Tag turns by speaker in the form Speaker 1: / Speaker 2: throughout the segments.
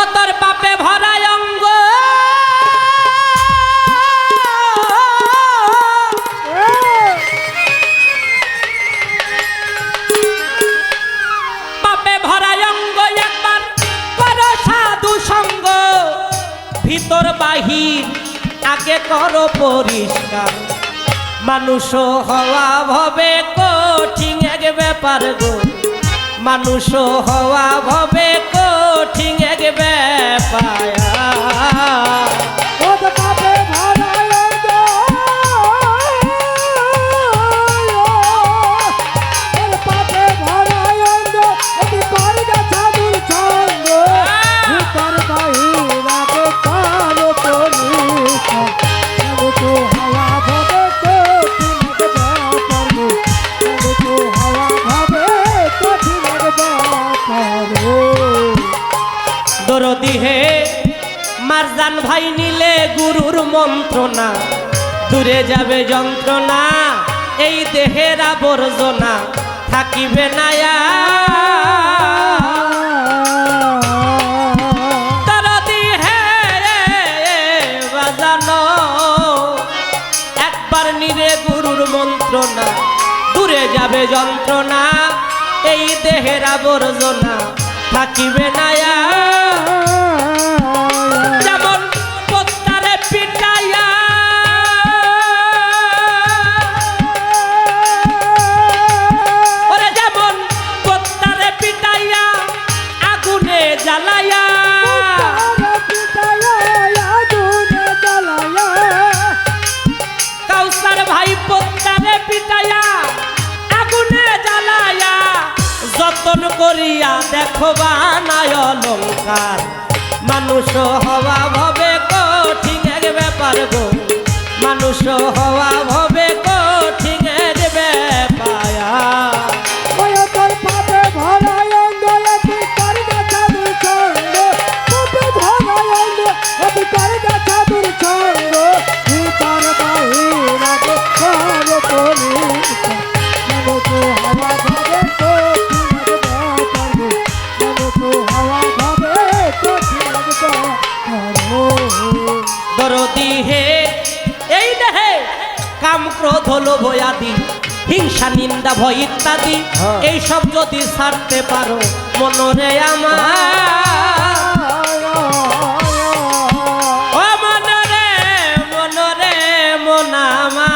Speaker 1: ও পাপে ভরা অঙ্গ। পাপে ভরা অঙ্গ একবার কর সাধু সঙ্গ। ভিতর বাহির আগে কর পরিষ্কার। মানুষ হওয়া ভবে কঠিন এক ব্যাপার গো। মানুষ হওয়া ভবে কঠিন এক ব্যাপার। ভাই নিলে গুরুর মন্ত্রণা। দূরে যাবে যন্ত্রণা, এই দেহের আবর্জনা। থাকিবে মন্ত্রণা। দূরে যাবে যন্ত্রণা, এই দেহের আবর্জনা। থাকিবে নায়া পিটাইয়া, আগুনে জ্বালায়া যতন করিয়া দেখো বানায় অলঙ্কার মানুষ হওয়া ভবে কঠিন এক ব্যাপার গো। মানুষ হওয়া ভবে ক্রোধ লোভ আদি হিংসা নিন্দা ভয় ইত্যাদি।
Speaker 2: হ্যাঁ।
Speaker 1: এই সব যদি ছাড়তে পারো মনরে আমার। ও মনরে মনরে মনামা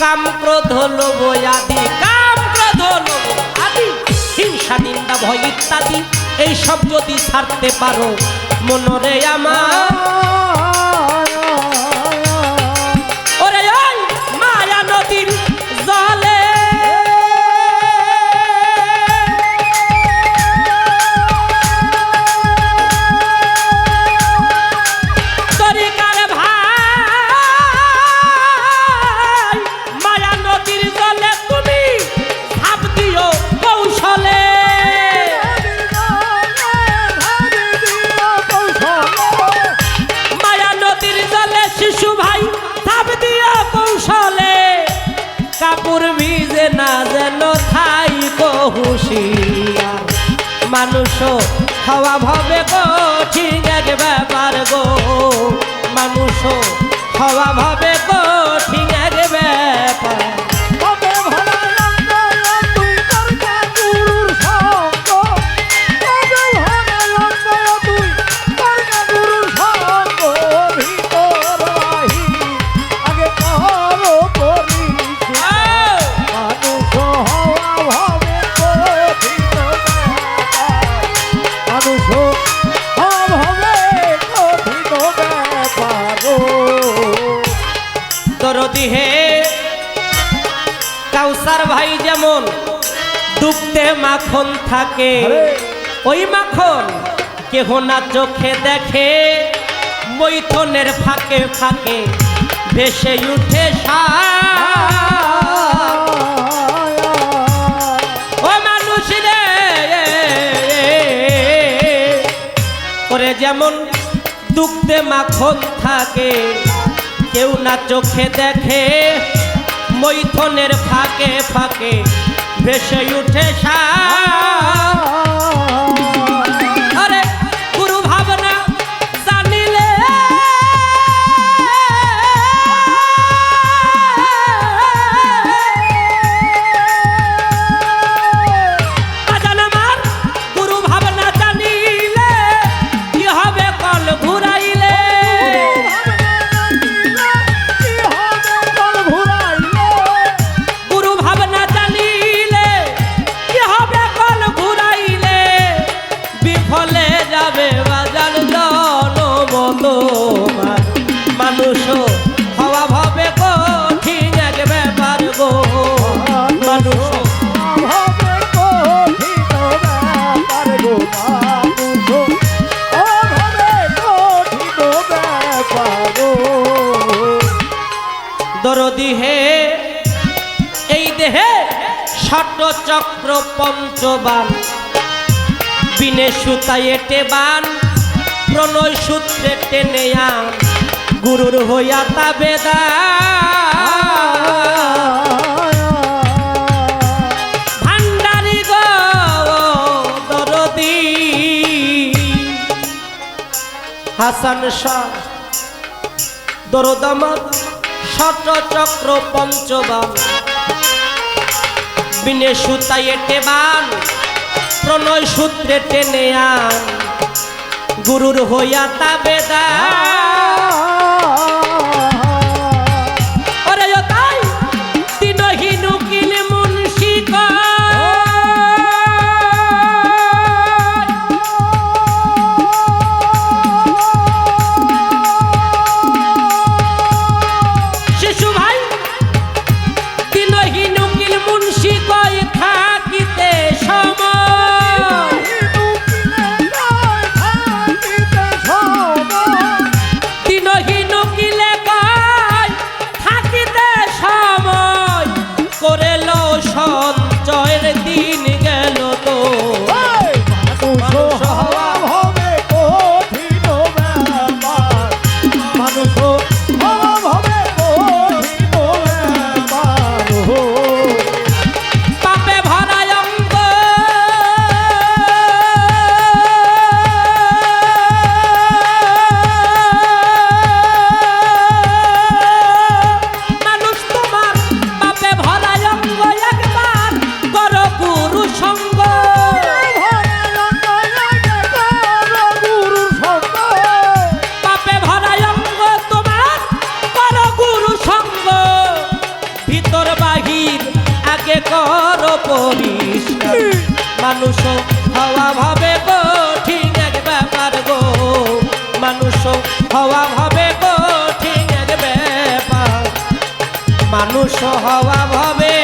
Speaker 1: কাম ক্রোধ লোভ আদি কাম ক্রোধ লোভ আদি হিংসা নিন্দা ভয় ইত্যাদি। এই সব যদি ছাড়তে পারো মনরে আমার। কহুশিয়ার মানুষ হওয়া ভবে কঠিন এক ব্যাপার গো। মানুষ হওয়া ভবে যেমন দুধে মাখন থাকে ওই মাখন কেহ না চোখে দেখে মৈথনের ফাঁকে ফাঁকে ভেসে উঠে ও মানুষ রে করে যেমন দুগ্ধে মাখন থাকে কেউ না চোখে দেখে মৈথনের ফাঁকে ফাঁকে ভেসে উঠে সার দরদি হে, এই দেহে ষটচক্র পঞ্চবান। বিনে সুতায় এটে বান প্রণয় সূত্রে টেনে আন। গুরুর হইয়া তা বেদা হাসান শাহ দরদামাত চক্র পঞ্চবান। বিনে সুতাইয়ে টেবান প্রণয় সূত্রে টেনে আন। গুরুর হইয়া তাবেদার কর পরিষ্কার। মানুষ হওয়া ভাবে কঠিন এক ব্যাপার গো। মানুষ হওয়া ভাবে কঠিন এক ব্যাপার। মানুষ হওয়া ভাবে